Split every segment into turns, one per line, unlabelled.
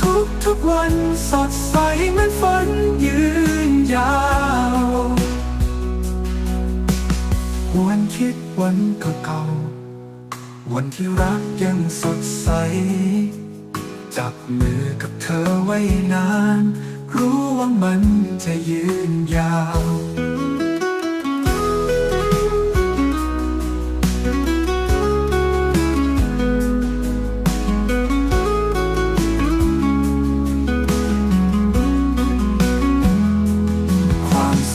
ทุกทุกวันสดใสเหมือนฝนยืนยาววันคิดวันก็เก่า วันที่รักยังสดใส จับมือกับเธอไว้นาน รู้ว่ามันจะยืนยาว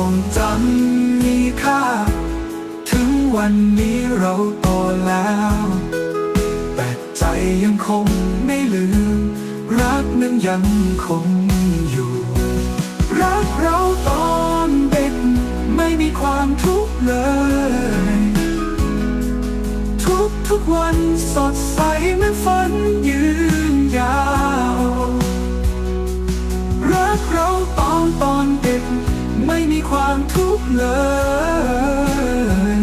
ทรงจำมีค่า ถึงวันนี้เราโตแล้ว แต่ใจยังคงไม่ลืม รักนั้นยังคงอยู่ รักเราตอนเด็กไม่มีความทุกข์เลย ทุกทุกวันสดใสเหมือนฝันยืนยาว รักเราตอนตอน ความทุกข์เลย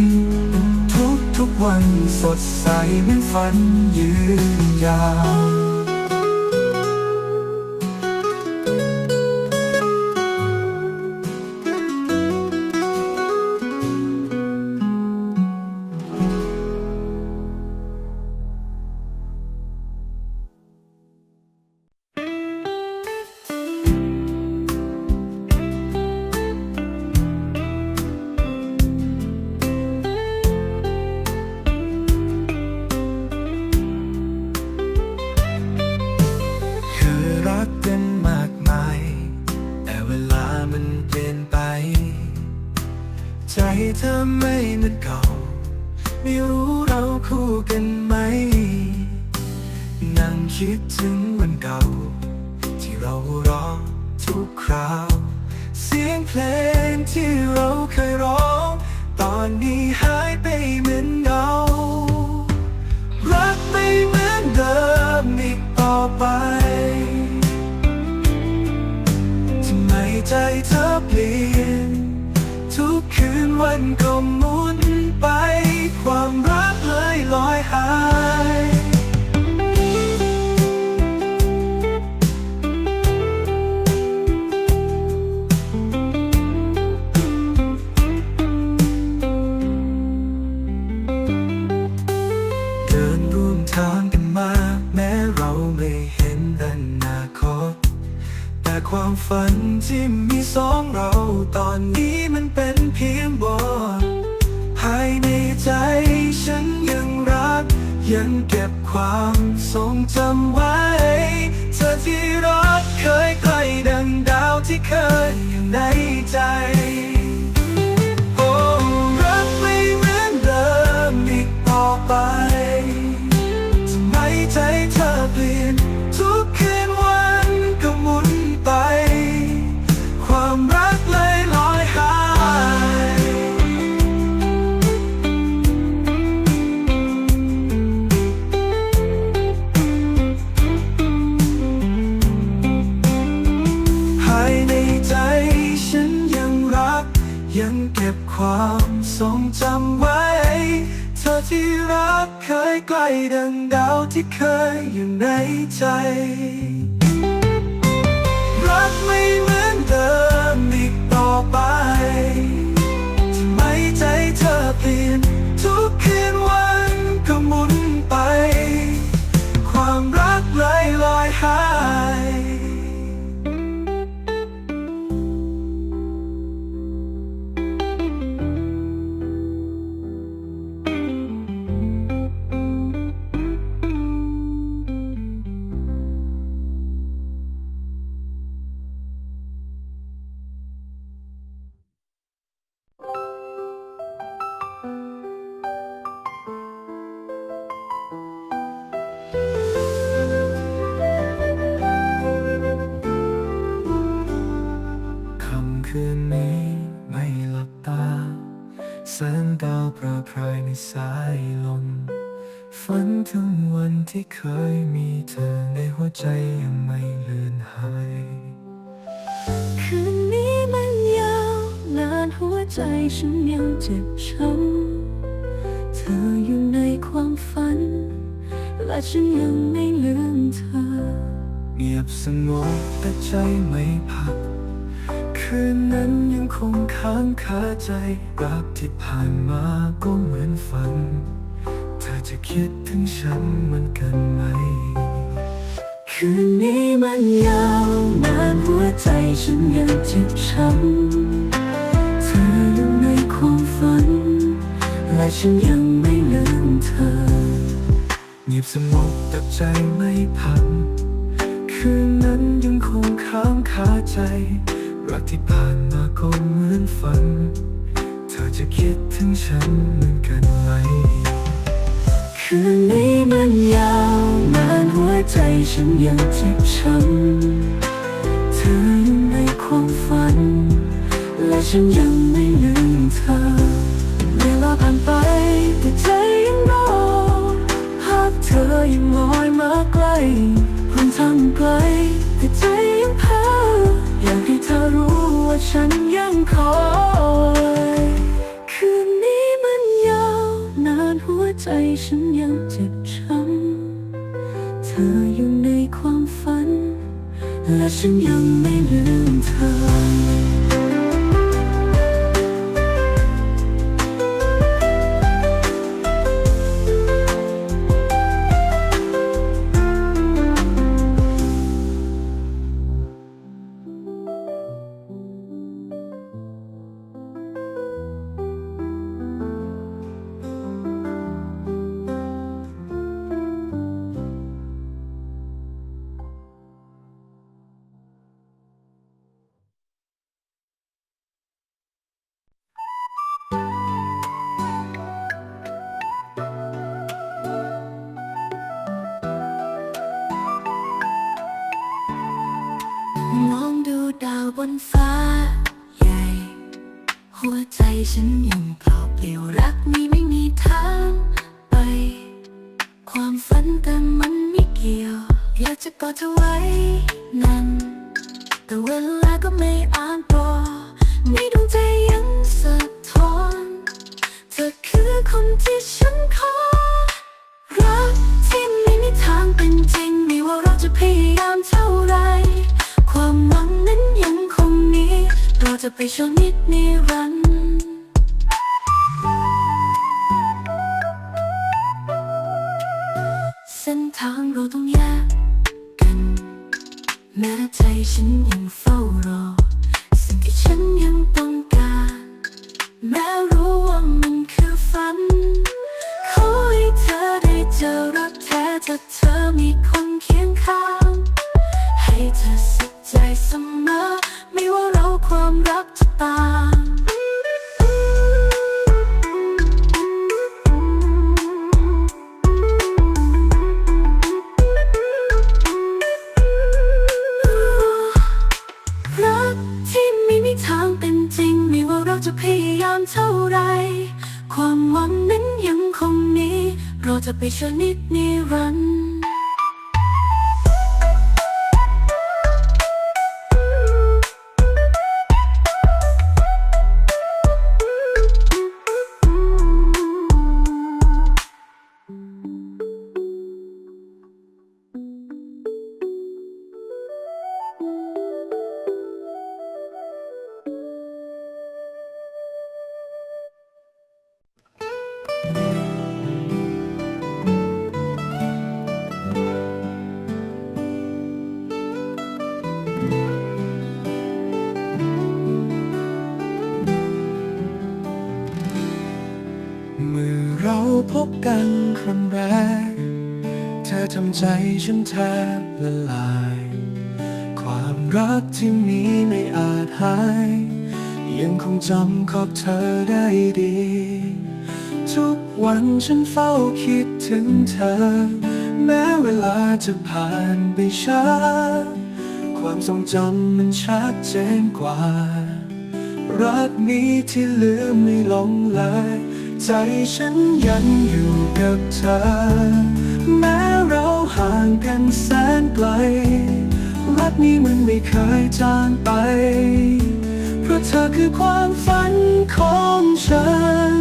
ทุกทุกวันสดใสเหมือนฝันยืนยาว to time. และ
ฉันยังไม่ลืมเธอ
เงียบสงบแต่ใจไม่พัก คืนนั้นยังคงค้างคาใจรักที่ผ่านมาก็เหมือนฝัน เธอจะคิดถึงฉันเหมือนกันไหม
คืนนี้มันยาวนานหัวใจฉันยังเจ็บช้ำเธออยู่ในความฝัน และฉันยังไม่ เงี
ยบสงบแต่ใจไม่พักคืนนั้นยังคงค้างคาใจ รักที่ผ่านมาก็เหมือนฝัน เธอจะคิดถึงฉันเหมือนกันไหม
คืนนี้มันยาวนานหัวใจฉันยังเจ็บช้ำเธออยู่ในความฝัน และฉันยังไม่ลืมเธอ เวลาผ่านไป ยังลอยมาใกล้หนทางไกลแต่ใจยังเพ้ออยากให้เธอรู้ว่าฉันยังคอยคืนนี้มันยาวนานหัวใจฉันยังเจ็บช้ำเธออยู่ในความฝัน และฉันยังไม่ลืม คนที่ฉันขอ รักที่ไม่มีทางเป็นจริงไม่ว่าเราจะพยายามเท่าไร ความหวังนั้นยังคงมีเราจะไปชนนิดนิรันดร์เส้นทางเราต้องแยกกันแม้ใจฉัน เราจ พ
บกันครั้งแรก เธอทำใจฉันแทบละลาย ความรักที่มีไม่อาจหาย ยังคงจำขอบเธอได้ดี ทุกวันฉันเฝ้าคิดถึงเธอ แม้เวลาจะผ่านไปช้า ความทรงจำมันชัดเจนกว่า รักนี้ที่ลืมไม่ลงเลย ใจฉันยังอยู่กับเธอ แม้เราห่างกันแสนไกลรักนี้มันไม่เคยจางไป เพราะเธอคือความฝันของฉัน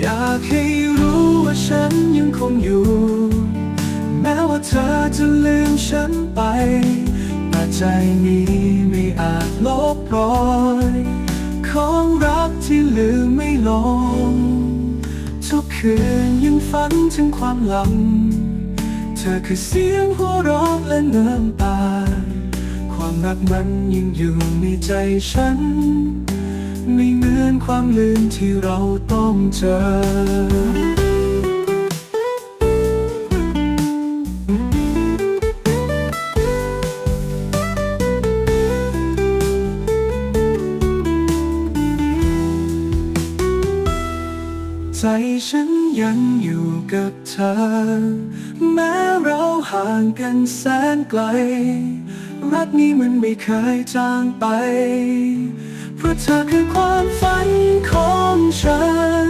อยากให้รู้ว่าฉันยังคงอยู่ แม้ว่าเธอจะลืมฉันไป แต่ใจนี้ไม่อาจลบรอย ของรักที่ลืมไม่ลง คืนยังฝันถึงความหลัง เธอคือเสียงหัวเราะและน้ำตา ความรักมันยังอยู่ในใจฉัน ไม่เหมือนความลืมที่เราต้องเจอ กับเธอ แม้เราห่างกันแสนไกล รักนี้มันไม่เคยจางไป เพราะเธอคือความฝันของฉัน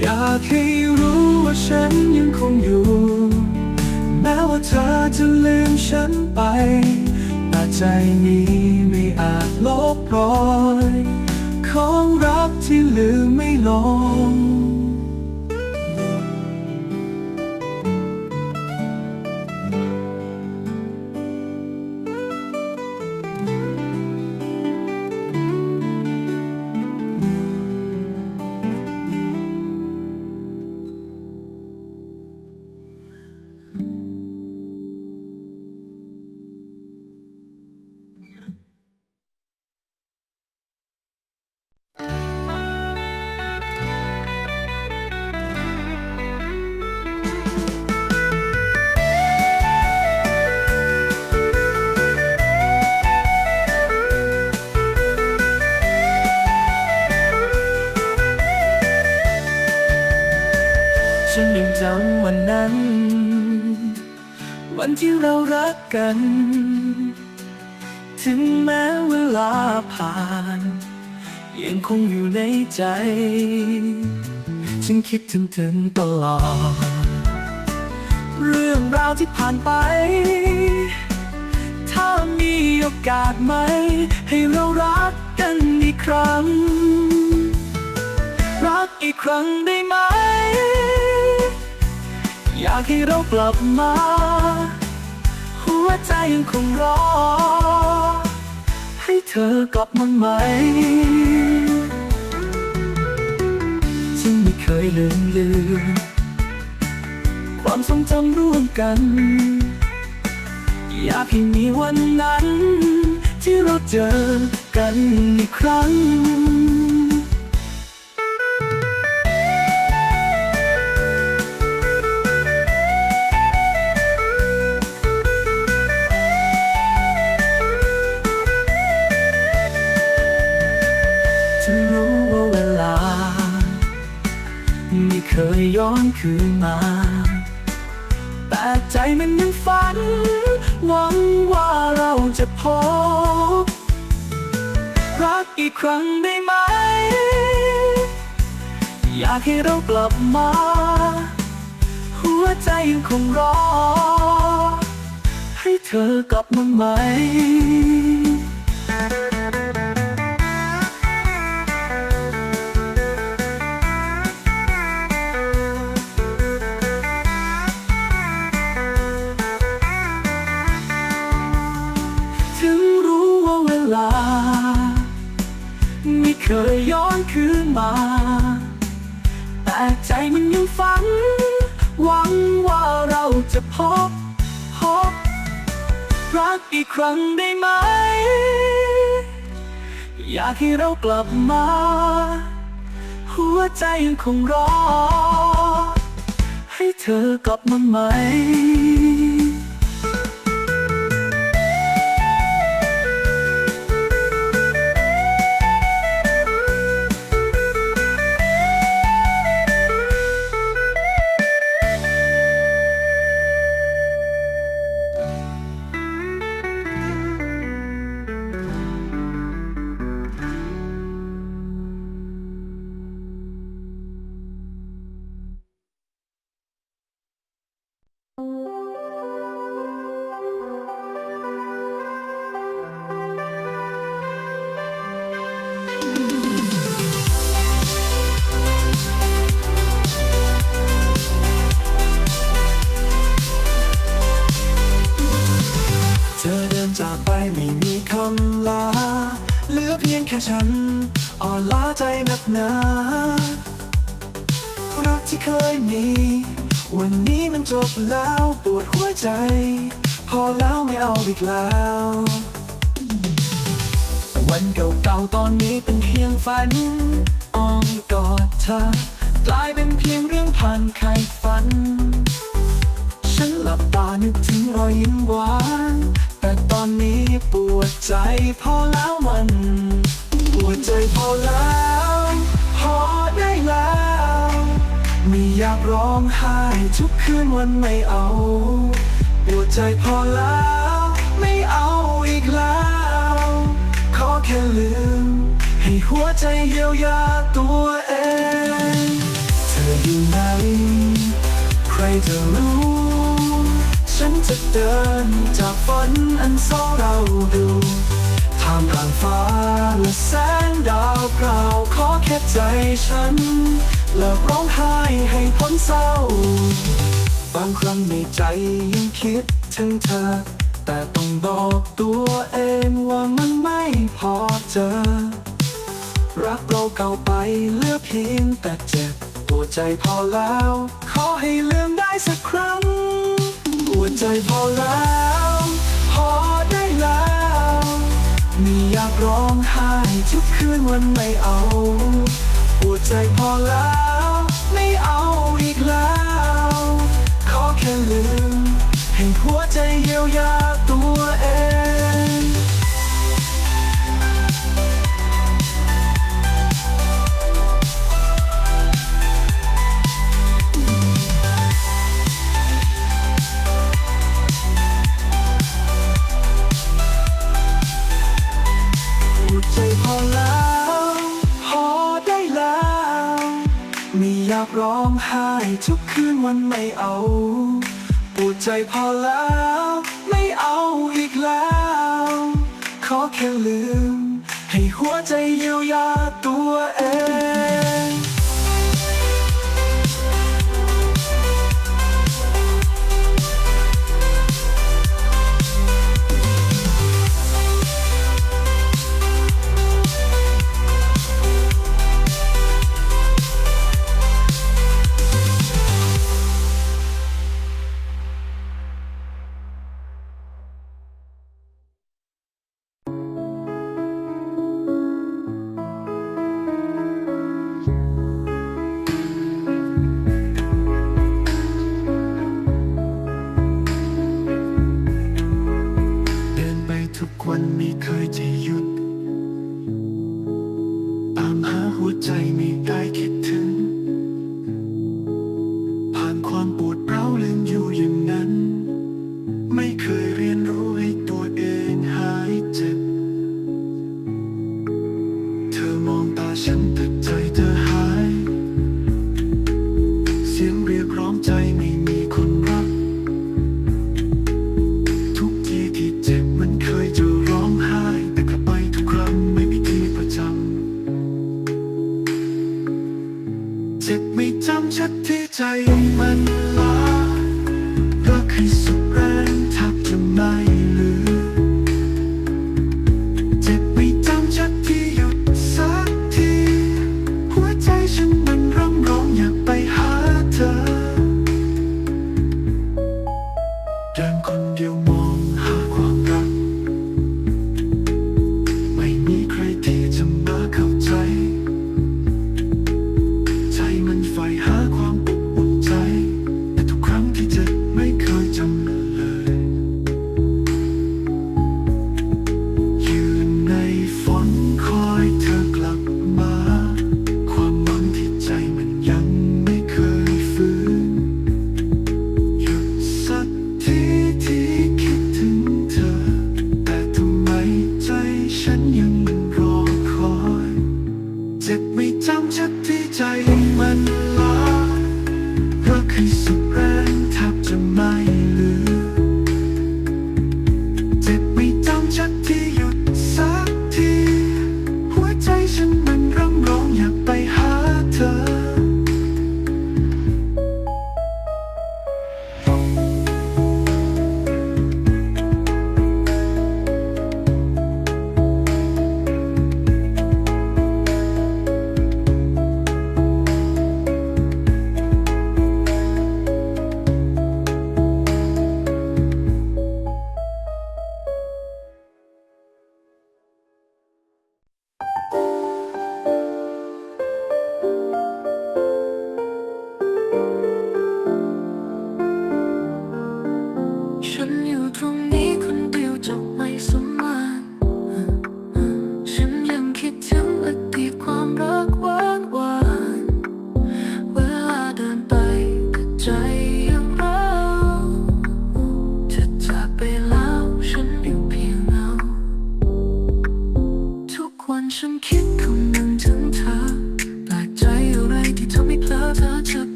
อยากให้รู้ว่าฉันยังคงอยู่ แม้ว่าเธอจะลืมฉันไป แต่ใจนี้ไม่อาจลบรอย ของรักที่ลืมไม่ลง กัน ถึงแม้เวลาผ่าน ยังคงอยู่ในใจ ฉันคิดถึงเธอตลอด เรื่องราวที่ผ่านไป ถ้ามีโอกาสไหม ให้เรารักกันอีกครั้ง รักอีกครั้งได้ไหม อยากให้เรากลับมา วใจยังคงรอ ให้เธอกลับมาใหม่ฉันไม่เคยลืมลืม ความทรงจำร่วมกัน อยากให้มีวันนั้น ที่เราเจอกันอีกครั้ง แต่ใจมันยังฝัน หวังว่าเราจะพบ รักอีกครั้งได้ไหม อยากให้เรากลับมา หัวใจยังคงรอ ให้เธอกลับมาใหม่ เคยย้อนคืนมา แต่ใจมันยังฝัน หวังว่าเราจะพบ พบ รักอีกครั้งได้ไหม อยากให้เรากลับมา หัวใจยังคงรอ ให้เธอกลับมาไหม ค่ฉัน อ่อนล้าใจนักหนารักที่เคยมี วันนี้มันจบแล้วปวดหัวใจ พอแล้วไม่เอาอีกแล้ว วันเก่าๆตอนนี้เป็นเพียงฝันอ้อมกอดเธอกลายเป็นเพียงเรื่องผ่านใครฝัน ฉันหลับตานึกถึงรอยยิ้มหวาน แต่ตอนนี้ปวดใจพอแล้วมัน ปวดใจพอแล้วพอได้แล้วไม่อยากร้องไห้ทุกคืนวันไม่เอาปวดใจพอแล้วไม่เอาอีกแล้วขอแค่ลืม ให้หัวใจเยียวยาตัวเอง เธออยู่ไหนใครจะรู้ ฉันจะเดินจากฝันอันเศร้าเราดูามกลางฟ้าและแสงดาวเปล่าขอแค่ใจฉัน เลิกร้องไห้ให้พ้นเศร้า บางครั้งในใจยังคิดถึงเธอ แต่ต้องบอกตัวเองว่ามันไม่พอเจอ รักเราเก่าไปเหลือเพียงแต่เจ็บปวดใจพอแล้ว ขอให้ลืมได้สักครั้งปวดใจพอแล้ว อยากร้องไห้ทุกคืนวันไม่เอาปวดใจพอแล้ว ไม่เอาอีกแล้ว ขอแค่ลืม ให้หัวใจเยียวยาตัวเอง ร้องไห้ทุกคืนวันไม่เอาปวดใจพอแล้ว ไม่เอาอีกแล้ว ขอแค่ลืม ให้หัวใจเยียวยาตัวเอง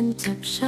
ฉันเจ็บช้